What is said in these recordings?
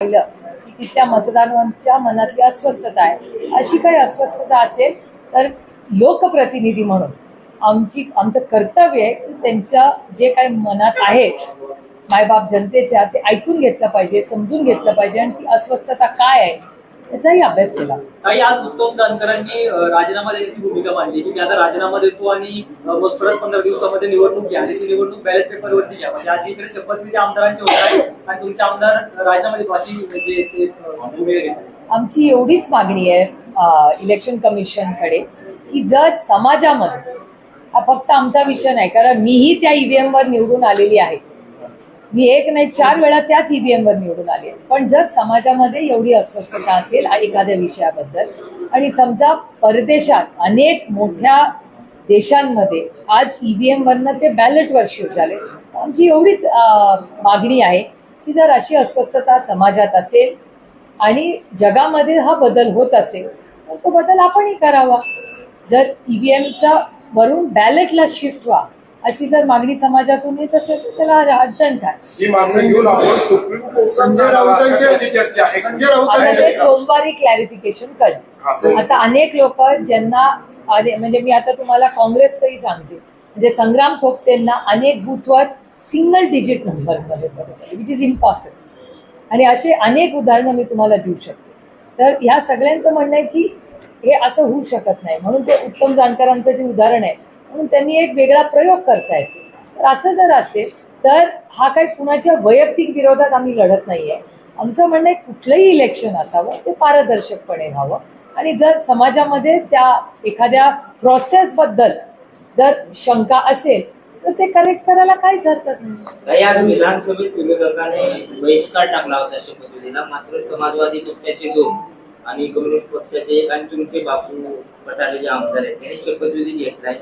पाहिलं. की तिथल्या मतदारांच्या मनातली अस्वस्थता आहे. अशी काही अस्वस्थता असेल तर लोकप्रतिनिधी म्हणून आमची आमचं कर्तव्य आहे की त्यांच्या जे काही मनात आहे मायबाप जनतेच्या ते ऐकून घेतलं पाहिजे समजून घेतलं पाहिजे आणि ती अस्वस्थता काय आहे त्याचाही अभ्यास केला. काही आज उत्तम जानकरांनी राजीनामा देण्याची भूमिका मांडली. की मी आता राजीनामा देतो आणि मग परत पंधरा दिवसामध्ये निवडणूक घ्या. आणि ती निवडणूक बॅलेट पेपरवरती घ्या. म्हणजे आज इकडे शपथविधी आमदारांची होत आहे आणि तुमचे आमदार राजीनामा देतो अशी म्हणजे ते भूमिका आमची एवढीच मागणी आहे इलेक्शन इलेक्शन कमिशनकडे की जर समाजामध्ये हा फक्त आमचा विषय नाही कारण मीही त्या ईव्हीएम वर निवडून आलेली आहे. मी एक नाही चार वेळा त्याच ईव्हीएम वर निवडून आले पण जर समाजामध्ये एवढी अस्वस्थता असेल एखाद्या विषयाबद्दल आणि समजा परदेशात अनेक मोठ्या देशांमध्ये आज ईव्हीएम वरनं ते बॅलेटवर शिफ्ट झाले आमची एवढीच मागणी आहे. की जर अशी अस्वस्थता समाजात असेल आणि जगामध्ये हा बदल होत असेल तर तो बदल आपणही करावा. जर ईव्हीएमचा वरून बॅलेटला शिफ्ट व्हा अशी जर मागणी समाजातून येत असेल तर त्याला अडचण काय? ही सोमवारी क्लॅरिफिकेशन. कळेल आता अनेक लोक ज्यांना आले- म्हणजे मी आता तुम्हाला काँग्रेसचंही सांगते. म्हणजे संग्राम थोपटेंना अनेक बूथवर सिंगल डिजिट नंबरमध्ये पडत विच इज इम्पॉसिबल आणि असे अनेक उदाहरणं मी तुम्हाला देऊ शकते. तर ह्या सगळ्यांचं म्हणणं आहे की हे असं होऊ शकत नाही. म्हणून ते उत्तम जाणकारांचं जे उदाहरण आहे म्हणून त्यांनी एक वेगळा प्रयोग करतायत तर असं जर असेल तर हा काही कुणाच्या वैयक्तिक विरोधात आम्ही लढत नाही आहे आमचं म्हणणं आहे कुठलंही इलेक्शन असावं ते पारदर्शकपणे व्हावं. आणि जर समाजामध्ये त्या एखाद्या प्रोसेसबद्दल जर शंका असेल तर ते करेक्ट करायला काहीच हरकत नाही. ताई, आज विधानसभेत विरोधकाने बहिष्कार टाकला होता शपथविधीला. मात्र समाजवादी पक्षाचे दोन आणि कम्युनिस्ट पक्षाचे एक आणि तुमचे बापू पटाले जे आमदार आहेत त्यांनी शपथविधी घेतलाय.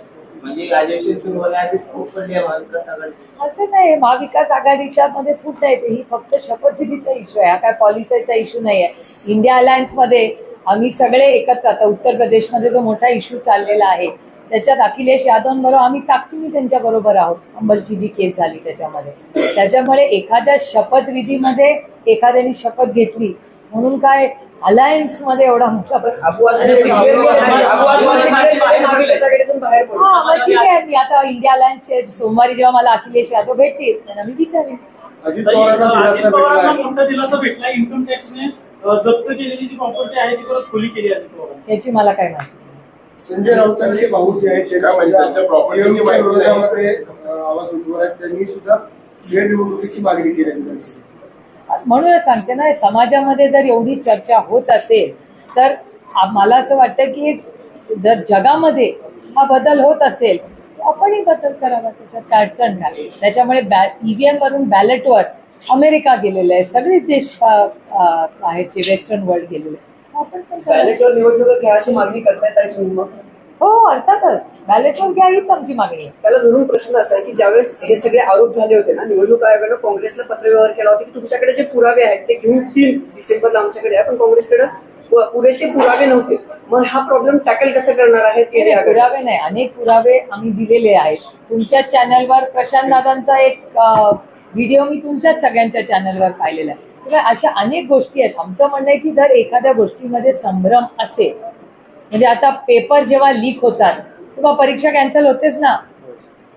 म्हणजे अधिवेशन सुरू होण्याआधी खूप पडली आहे महाविकास आघाडी असं नाही महाविकास आघाडीच्या मध्ये फूट नाही ते. ही फक्त शपथविधीचा इश्यू आहे. हा काय पॉलिसीचा इश्यू नाही आहे. इंडिया अलायन्समध्ये आम्ही सगळे एकत्र. आता उत्तर प्रदेशमध्ये जो मोठा इश्यू चाललेला आहे त्याच्यात अखिलेश यादवांबरोबर आम्ही ताकदीने त्यांच्या बरोबर आहोत. अंबलची जी केस झाली त्याच्यामध्ये. त्याच्यामुळे एखाद्या शपथविधीमध्ये एखाद्याने शपथ घेतली म्हणून काय अलायन्समध्ये एवढा मोठा हा ठीक आहे. मी आता इंडिया अलायन्सचे सोमवारी जेव्हा मला अखिलेश यादव भेटतील त्यांना मी विचारेन. अजित पवारांना दिलासा भेटला मोठा दिलासा भेटला इन्कम टॅक्सने जप्त केलेली जी प्रॉपर्टी आहे ती परत खुली केली अजित पवारांनी. याची मला काय माहिती? संजय राऊतांचे भाऊ जे आहेत नाही. विरोधामध्ये आवाज उठवत आहेत त्यांनी सुद्धा फेरनिवडणुकीची मागणी केली आहे विधानसभेची म्हणूनच सांगते ना समाजामध्ये जर एवढी चर्चा होत असेल तर मला असं वाटतं की जर जगामध्ये हा बदल होत असेल तर आपणही बदल करावा त्याच्यात काय अडचण नाही त्याच्यामुळे ईव्हीएम वरून बॅलेटवर अमेरिका गेलेलं आहे सगळेच देश आहेत जे वेस्टर्न वर्ल्ड गेलेले आहे. आपण पण करावं. बॅलेटवर निवडणूक घ्या अशी मागणी करतायत आहे तुम्ही मग? हो अर्थातच. बॅलेटवर घ्या हीच आमची मागणी आहे. त्याला धरून प्रश्न असा आहे की ज्यावेळेस हे सगळे आरोप झाले होते ना निवडणूक आयोगानं काँग्रेसला पत्रव्यवहार केला होता की तुमच्याकडे जे पुरावे आहेत ते घेऊन तीन डिसेंबरला आमच्याकडे आहे पण काँग्रेसकडे पुरेसे पुरावे नव्हते. मग हा प्रॉब्लेम टॅकल कसं करणार नाही, पुरावे नाही. अनेक पुरावे आम्ही दिलेले आहेत. तुमच्या चॅनलवर प्रशांत दादांचा एक व्हिडिओ मी तुमच्याच सगळ्यांच्या चॅनलवर पाहिलेला आहे. किंवा अशा अनेक गोष्टी आहेत. आमचं म्हणणं आहे की जर एखाद्या गोष्टीमध्ये संभ्रम असेल म्हणजे आता पेपर जेव्हा लीक होतात तेव्हा परीक्षा कॅन्सल होतेच ना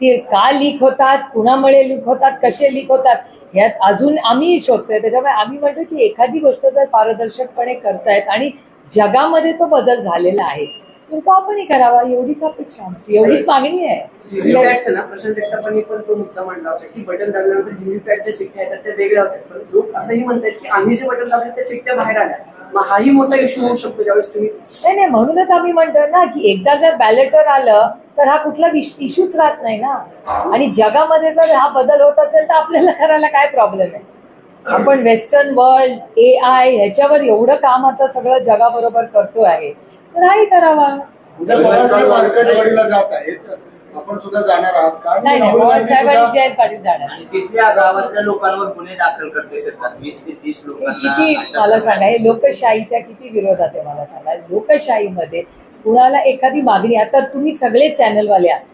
ते का लीक होतात कुणामुळे लीक होतात कसे लीक होतात यात अजून आम्ही शोधतोय. त्याच्यामुळे आम्ही म्हणतो की एखादी गोष्ट जर पारदर्शकपणे करतायत आणि जगामध्ये तो बदल झालेला आहे तो आपणही करावा? एवढीच अपेक्षा आमची. एवढीच मागणी आहे. व्हीव्हीपॅटचं ना प्रशांत जगतापांनी पण तो मुद्दा मांडला होता की बटन दाबल्यानंतर व्हीव्हीपॅटच्या चिठ्ठ्या आहेत त्या वेगळ्या होत्या पण लोक असंही म्हणतात की आम्ही जे बटन दाबले त्या चिठ्ठ्या बाहेर आल्या. मग हाही मोठा इश्यू होऊ शकतो ज्यावेळेस तुम्ही नाही नाही म्हणूनच आम्ही म्हणतो ना की एकदा जर बॅलेटवर आलं तर हा कुठला इश्यूच राहत नाही ना. आणि जगामध्ये जर हा बदल होत असेल तर आपल्याला करायला काय प्रॉब्लेम आहे? आपण वेस्टर्न वर्ल्ड ए आय ह्याच्यावर एवढं काम आता सगळं जगाबरोबर करतो आहे. तर हाही करावा. उद्या पवारसाहेब मार्केटवाडीला जात आहेत. आपण सुद्धा जाणार आहात का? आणि नाही नाही राहुल पवार गांधी साहेब आणि सुद्धा- जयंत पाटील जाणार आणि तिथल्या गावातल्या लोकांवर गुन्हे दाखल करते सरकार. वीस ते तीस किती लोकांना मला सांगा हे लोकशाहीच्या किती विरोधात आहे मला सांगा. लोकशाहीमध्ये कुणाला एखादी मागणी आता तुम्ही सगळे चॅनलवाले आहात.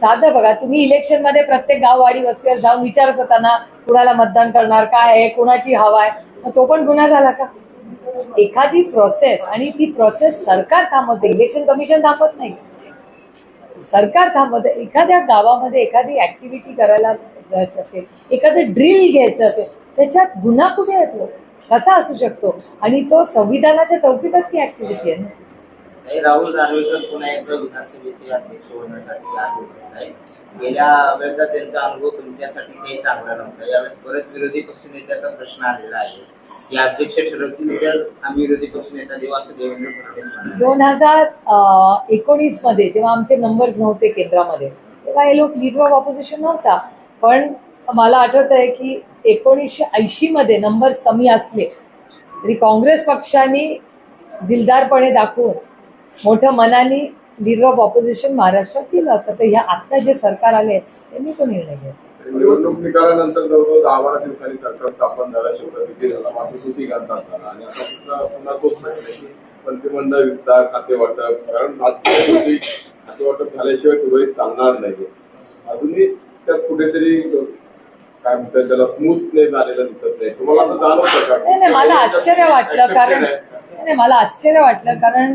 साधं बघा तुम्ही इलेक्शनमध्ये प्रत्येक गाववाडी वस्तीवर जाऊन विचारत होता ना कुणाला मतदान करणार काय आहे कुणाची हवा आहे? मग तो पण गुन्हा झाला का? एखादी प्रोसेस आणि ती प्रोसेस सरकार थांबवते. इलेक्शन कमिशन थांबत नाही. सरकार थांबवते. एखाद्या गावामध्ये एखादी ऍक्टिव्हिटी करायला जायचं असेल एखादं ड्रिल घ्यायचं असेल त्याच्यात गुन्हा कुठे येतो? कसा असू शकतो? आणि तो संविधानाच्या चौकीतच ही ऍक्टिव्हिटी आहे ना. राहुल दारवेकर पुन्हा एकदा विधानसभेचे अध्यक्ष होण्यासाठी आज उभे आहेत. गेल्या वेळेचा त्यांचा अनुभव तुमच्यासाठी काही चांगला नव्हता. यावेळेस परत विरोधी पक्षनेत्याचा प्रश्न आलेला आहे. की अध्यक्ष ठरवतील तर आम्ही विरोधी पक्षनेता देऊ असं देवेंद्र फडणवीस दोन हजार एकोणीसमध्ये जेव्हा आमचे नंबर्स नव्हते केंद्रामध्ये तेव्हा हे लोक लीडर ऑफ ऑपोजिशन नव्हता. पण मला आठवत आहे की एकोणीसशे ऐंशी मध्ये नंबर्स कमी असले तरी काँग्रेस पक्षाने दिलदारपणे दाखवून मोठ्या मनाने लीडर ऑफ ऑपोजिशन महाराष्ट्रात केलं तर ह्या आता जे सरकार आले त्यांनी तो निर्णय घ्यायचा निवडणूक निकालानंतर जवळजवळ दहा बारा दिवसांनी सरकार स्थापन झालं शपथविधी झाला मात्र तिघांचा झाला. आणि आता पुन्हा पुन्हा तोच की मंत्रिमंडळ विस्तार खाते वाटप कारण खाते वाटप झाल्याशिवाय सुरळीत चालणार नाही. अजूनही त्यात कुठेतरी काय म्हणतात त्याला स्मूथनेस झालेलं दिसत नाही. तुम्हाला असं जाणवतं का? नाही नाही मला आश्चर्य वाटलं कारण. नाही नाही, मला आश्चर्य वाटलं कारण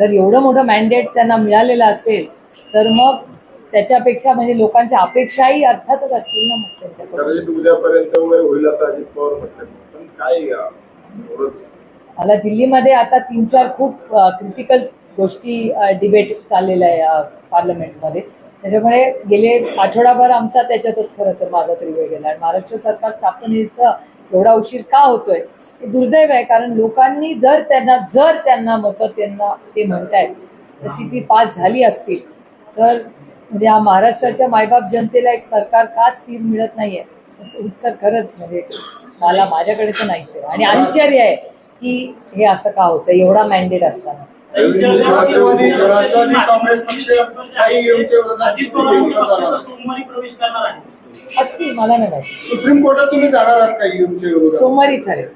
जर एवढं मोठं मॅन्डेट त्यांना मिळालेलं असेल तर मग त्याच्यापेक्षा म्हणजे लोकांच्या अपेक्षाही अर्थातच असतील ना मग एवढं मला दिल्लीमध्ये आता तीन चार खूप क्रिटिकल गोष्टी डिबेट चाललेल्या आहे पार्लमेंटमध्ये त्याच्यामुळे गेले आठवडाभर आमचा त्याच्यातच खरं तर माझा तरी वेळ गेला. आणि महाराष्ट्र सरकार स्थापनेचं एवढा उशीर का होतोय? हे दुर्दैव आहे कारण लोकांनी जर त्यांना जर त्यांना मतं त्यांना ते म्हणतायत तशी ती पास झाली असतील तर म्हणजे हा महाराष्ट्राच्या मायबाप जनतेला एक सरकार का स्थिर मिळत नाहीये? त्याचं उत्तर खरंच म्हणजे मला माझ्याकडे तर नाहीच आहे. आणि आश्चर्य आहे की हे असं का होतं एवढा मॅन्डेट असताना. राष्ट्रवादी राष्ट्रवादी काँग्रेस पक्ष काही आहे. आहे असतील मला नाही माहिती. सुप्रीम कोर्टात तुम्ही जाणार आहात काही विरोधात? सोमवारी ठरेल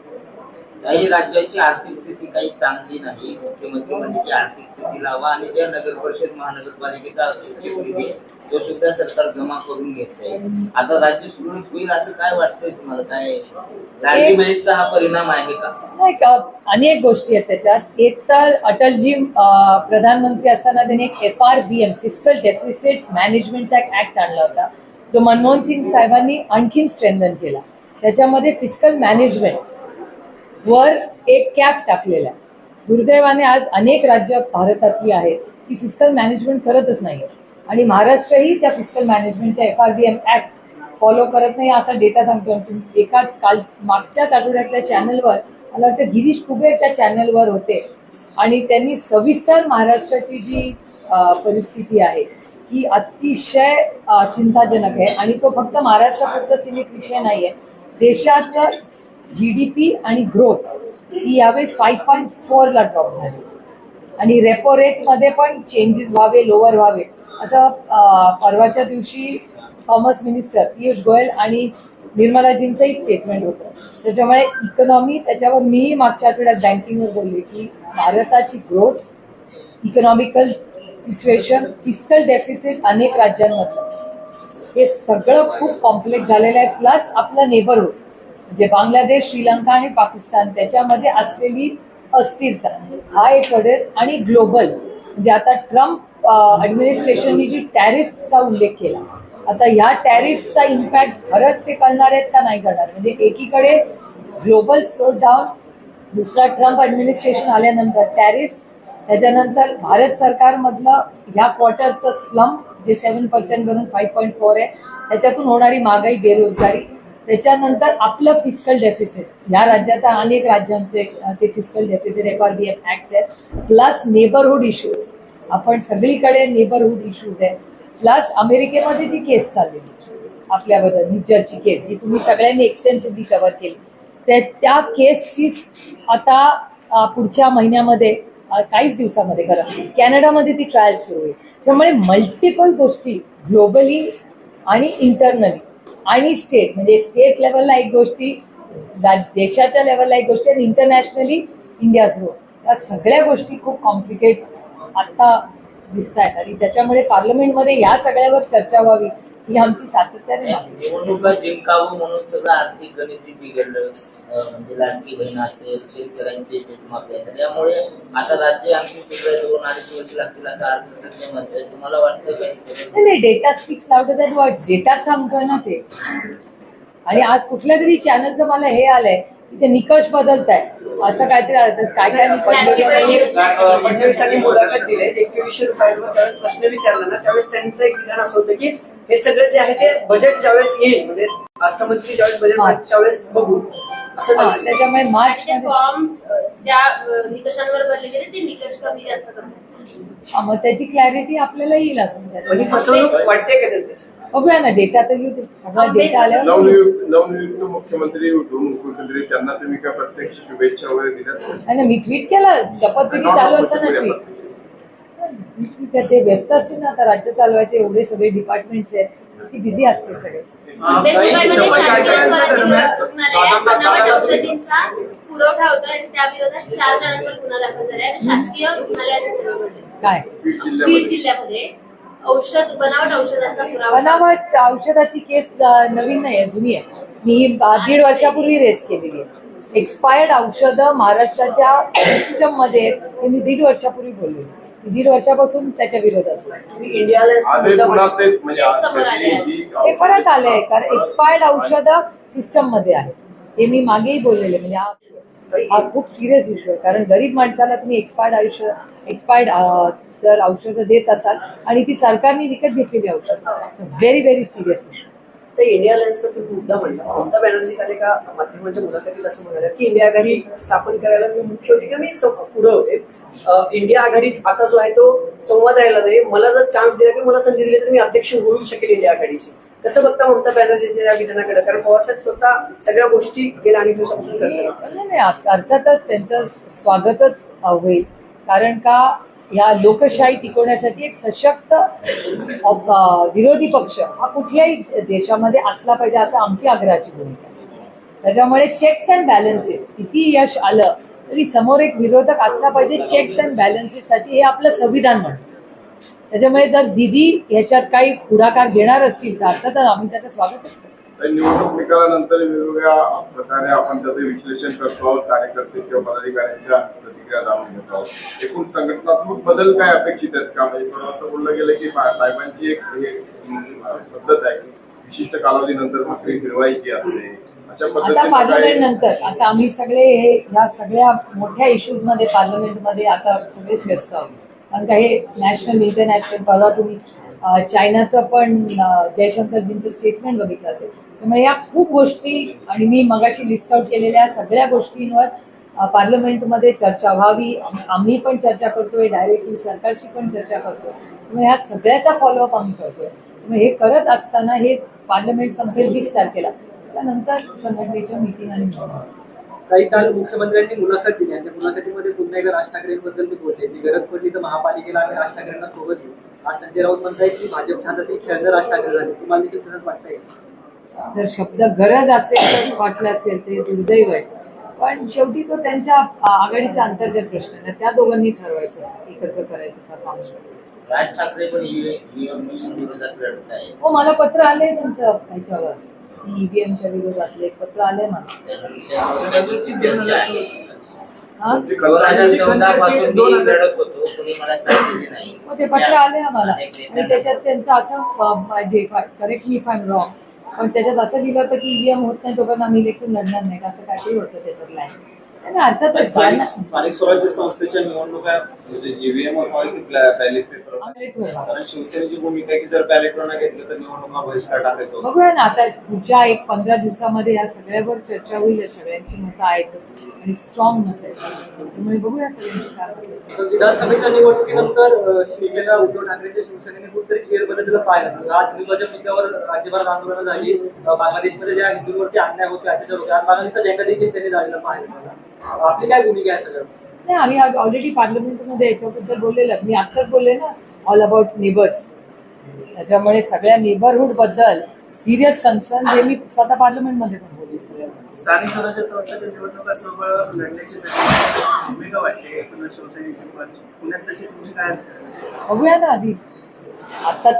काही राज्याची आर्थिक स्थिती काही चांगली नाही. मुख्यमंत्री म्हणजे की आर्थिक स्थिती लावा आणि ज्या नगर परिषद महानगरपालिकेचा निधी आहे, तो सुद्धा सरकार जमा करून घेत आता राज्य सुरळीत होईल असं काय वाटतंय तुम्हाला? काय बहीणचा हा परिणाम आहे का? नाही का अनेक गोष्टी आहेत त्याच्यात. एक तर अटलजी अं, प्रधानमंत्री असताना त्यांनी एक F R B M fiscal deficit मॅनेजमेंटचा एक ऍक्ट आणला होता. जो मनमोहन सिंग साहेबांनी आणखीन स्ट्रेंथन केला. त्याच्यामध्ये फिस्कल मॅनेजमेंट वर एक कॅप टाकलेला आहे. दुर्दैवाने आज अनेक राज्य भारतातली आहेत की फिस्कल मॅनेजमेंट करतच नाही आणि महाराष्ट्रही त्या फिस्कल मॅनेजमेंटच्या F R B M act follow करत नाही असा डेटा सांगतो एका काल मागच्याच आठवड्यातल्या चॅनलवर मला वाटतं गिरीश कुबेर त्या चॅनलवर होते. आणि त्यांनी सविस्तर महाराष्ट्राची जी परिस्थिती आहे ही अतिशय चिंताजनक आहे. आणि तो फक्त महाराष्ट्रापुरता सीमित विषय नाही आहे देशाचं जी डी पी आणि ग्रोथ ही यावेळेस फाईव्ह पॉईंट फोरला ड्रॉप झाली. आणि रेपो रेटमध्ये पण चेंजेस व्हावे लोअर व्हावे. असं परवाच्या दिवशी कॉमर्स मिनिस्टर पियुष गोयल आणि निर्मलाजींचंही स्टेटमेंट होतं. त्याच्यामुळे इकॉनॉमी त्याच्यावर मी मागच्या आठवड्यात बँकिंगवर बोलले की भारताची growth economical situation fiscal deficit अनेक राज्यांमधलं. हे सगळं खूप कॉम्प्लेक्स झालेलं आहे. प्लस आपलं नेबरहूड म्हणजे बांगलादेश श्रीलंका आणि पाकिस्तान त्याच्यामध्ये असलेली अस्थिरता हा एक घडेल आणि ग्लोबल म्हणजे आता ट्रम्प ॲडमिनिस्ट्रेशननी जी टॅरिफचा उल्लेख केला आता ह्या टॅरिफचा इम्पॅक्ट खरंच ते करणार आहेत का नाही करणार? म्हणजे एकीकडे ग्लोबल स्लो डाऊन दुसरा ट्रम्प ॲडमिनिस्ट्रेशन आल्यानंतर टॅरिफ त्याच्यानंतर भारत सरकारमधलं ह्या क्वार्टरचं स्लम जे सेव्हन पर्सेंट वरून फाईव्ह पॉईंट फोर आहे त्याच्यातून होणारी महागाई बेरोजगारी त्याच्यानंतर आपलं फिस्कल डेफिसिट ह्या राज्यात अनेक राज्यांचे ते fiscal deficit F R B F act आहेत. प्लस नेबरहुड इश्यूज आपण सगळीकडे नेबरहुड इश्यूज आहे प्लस अमेरिकेमध्ये जी केस चाललेली आपल्याबद्दल निज्जरची केस जी तुम्ही सगळ्यांनी एक्सटेन्सिव्हली कव्हर केली. त्या त्या केसची आता पुढच्या महिन्यामध्ये काहीच दिवसामध्ये खरं. कॅनडामध्ये ती ट्रायल सुरू आहे त्यामुळे मल्टिपल गोष्टी ग्लोबली आणि इंटरनली आणि स्टेट म्हणजे स्टेट लेवलला एक गोष्टी देशाच्या लेवलला एक गोष्टी आणि इंटरनॅशनली इंडिया सुरू. या सगळ्या गोष्टी खूप कॉम्प्लिकेट आता दिसत आहेत आणि त्याच्यामुळे पार्लमेंटमध्ये या सगळ्यावर चर्चा व्हावी. ही आमची सातत्याने. निवडणुका जिंकावं म्हणून सगळं आर्थिक गणित बिघडलं. म्हणजे लाडकी बहीण असेल शेतकऱ्यांचे माफी असेल त्यामुळे आता राज्य आणखी सगळं दोन अडीच वर्ष लागतील असं अर्थतज्ञ म्हणतात तुम्हाला वाटतं का? नाही नाही data speaks louder that words डेटाच सांगतोय ना ते. आणि आज कुठल्या तरी चॅनलचं मला हे आलंय. की ते निकष बदलत आहे असं काहीतरी काय काय फडणवीसांनी? अं, फडणवीसांनी मुलाखत दिली एकवीसशे रुपयांवर त्यावेळेस प्रश्न विचारला ना त्यावेळेस त्यांचं एक विधान असं होतं की हे सगळं जे आहे ते बजेट ज्यावेळेस येईल म्हणजे अर्थमंत्री ज्यावेळेस बजेट हा. मांडतील त्यावेळेस बघू असं हा, त्यांचं त्याच्यामुळे मार्च आणि ते फॉर्म ज्या अ, निकषांवर भरले गेले ते निकष कमी जास्त करतात मग त्याची क्लॅरिटी आपल्याला येईल अजून म्हणजे. फसवणूक वाटते का जनतेची बघूया ना डेटा तर येऊ दे. सगळा डेटा आल्यावर नवनियुक्त नवनियुक्त मुख्यमंत्री दोन मुख्यमंत्री त्यांना तुम्ही काय प्रत्यक्ष शुभेच्छा वगैरे दिल्यात? नाही ना, मी ट्विट केलं. शपथविधी चालू असताना ट्विट ते व्यस्त असतील ना आता राज्य चालवायचे एवढे सगळे डिपार्टमेंट्स आहेत. ती बिझी असतील सगळे. पुरवठा होता आणि चार जणांवर गुन्हा दाखल झाला आहे शासकीय रुग्णालयात. काय? बीड बीड जिल्ह्यामध्ये जिल्ह्यामध्ये. औषध बनावट औषधांचा पुरावा. बनावट औषधाची केस नवीन नाही आहे जुनी आहे. मी ही दीड वर्षापूर्वी रेस केलेली आहे. एक्सपायर्ड औषधं महाराष्ट्राच्या सिस्टममध्ये हे मी दीड वर्षापूर्वी बोलले. दीड वर्षापासून त्याच्या विरोधात म्हणजे. ही- परत आलंय कारण एक्सपायर्ड औषधं सिस्टममध्ये आहे हे मी मागेही बोललेले म्हणजे हा हा खूप सिरियस इश्यू आहे कारण गरीब माणसाला तुम्ही एक्सपायर्ड आयुष्य एक्सपायर्ड जर औषधं देत असाल आणि ती सरकारने विकत घेतलेली औषधं. व्हेरी व्हेरी सिरियस इश्यू तर इंडिया अलायन्सचा मुद्दा म्हणला ममता बॅनर्जी काल एका माध्यमांच्या मुलाखतीत असं म्हणाल्या की इंडिया आघाडी स्थापन करायला मी मुख्य होती किंवा मी पुढं होते. इंडिया आघाडीत आता जो आहे तो संवाद राहिला नाही. मला जर चान्स दिला की मला संधी दिली तर मी अध्यक्ष होऊ शकेल इंडिया आघाडीची. कसं बघता ममता बॅनर्जीच्या या विधानाकडे? कारण पवारसाहेब स्वतः सगळ्या गोष्टी गेल्या अनेक दिवसापासून करतात. नाही नाही अस- अर्थातच त्यांचं स्वागतच होईल. कारण का? या लोकशाही टिकवण्यासाठी एक सशक्त विरोधी पक्ष हा कुठल्याही देशामध्ये असला पाहिजे असं आमची आग्रहाची भूमिका त्याच्यामुळे चेक्स अँड बॅलन्सेस किती यश आलं तरी समोर एक विरोधक असला पाहिजे चेक्स अँड बॅलन्सेससाठी हे आपलं संविधान म्हणतं त्याच्यामुळे जर दिदी ह्याच्यात काही पुढाकार घेणार असतील तर अर्थातच आम्ही त्याचं स्वागतच करतो. निवडणूक निकालानंतर वेगवेगळ्या प्रकारे आपण त्याचं विश्लेषण करतो आहोत कार्यकर्ते किंवा पदाधिकाऱ्यांच्या प्रतिक्रिया जाणून घेतो. आहोत एकूण संघटनात्मक बदल काय अपेक्षित आहेत? का म्हणजे असं बोललं गेलं की साहेबांची एक पद्धत आहे की विशिष्ट कालावधीनंतर भाकरी फिरवायची असते. अशा आता पार्लमेंट नंतर आता आम्ही सगळे हे ह्या सगळ्या मोठ्या इश्यूजमध्ये पार्लमेंटमध्ये आता सगळेच व्यस्त आहोत. कारण का हे नॅशनल इंटरनॅशनल परवा तुम्ही चायनाचं पण जयशंकरजींचं स्टेटमेंट बघितलं असेल. त्यामुळे या खूप गोष्टी आणि मी मगाशी लिस्ट आउट केलेल्या सगळ्या गोष्टींवर पार्लमेंटमध्ये चर्चा व्हावी. आम्ही पण चर्चा करतोय डायरेक्टली सरकारशी पण चर्चा करतोय. त्यामुळे ह्या सगळ्याचा फॉलोअप आम्ही करतोय. त्यामुळे हे करत असताना हे पार्लमेंट संपेल वीस तारखेला. त्यानंतर संघटनेच्या मिटिंग आणि काही काल मुख्यमंत्र्यांनी मुलाखत दिली आणि त्या मुलाखतीमध्ये पुन्हा एकदा राज ठाकरेंबद्दल ते बोलले की गरज पडली तर महापालिकेला आम्ही राज ठाकरेंना सोबत घेऊ. आज संजय राऊत म्हणतायत की भाजप हातातील खेळणं राज ठाकरे झाले. तुम्हाला देखील तसंच वाटतंय? जर शब्द गरज असेल तर वाटलं असेल ते दुर्दैव आहे. पण शेवटी तो त्यांच्या आघाडीचा अंतर्गत प्रश्न आहे. त्या दोघांनी ठरवायचं एकत्र करायचं का काम राज ठाकरे पण हो मला पत्र आलंय त्यांचं ह्याच्यावर ईव्हीएमच्या विरोधातलं एक पत्र आलंय मला. हा? ते पत्र आले आम्हाला. आणि त्याच्यात त्यांचं असं करेक्ट मी फाय रॉंग पण त्याच्यात असं लिहिलं होतं की ईव्हीएम होत नाही तोपर्यंत आम्ही इलेक्शन लढणार नाही असं काहीतरी होतं त्याच्यात लाईन स्थानिक स्वराज्य संस्थेच्या निवडणुका म्हणजे ईव्हीएम बॅलेट पेपर. कारण शिवसेनेची भूमिका आहे की जर बॅलेटवर न घेतलं तर निवडणुका बहिष्कार टाकायचं होतं. बघूया ना आता पुढच्या एक पंधरा दिवसामध्ये या सगळ्यावर चर्चा होईल या सगळ्यांची मतं आहेतच आणि स्ट्रॉंग मत आहे त्यामुळे बघूया सगळ्यांची विधानसभेच्या निवडणुकीनंतर शिवसेना उद्धव ठाकरेंच्या शिवसेनेने कुठेतरी बदल पाहिलं. आज हिंदुत्वाच्या मुद्द्यावर राज्यभरात आंदोलनं झाली. बांगलादेशमध्ये ज्या हिंदूंवरती अन्याय होतो अत्याचार होते आज बांगलादेशचा झेंडा देखील त्यांनी जाळलेला पाहिलं आपली काय भूमिका आहे सगळं? नाही आम्ही ऑलरेडी पार्लमेंटमध्ये याच्याबद्दल बोललेलं. मी आत्ताच बोलले ना ऑल अबाउट नेबर्स त्याच्यामुळे सगळ्या नेबरहुडबद्दल सिरियस कन्सर्न हे मी स्वतः पार्लमेंटमध्ये पण बोलले. स्थानिक स्वराज्य संस्थेच्या निवडणुका समोर लढण्याची त्यांची भूमिका वाटते. पुन्हा शिवसेनेची पण पुण्यात तशी तुमची काय असते? बघूया ना आधी. आता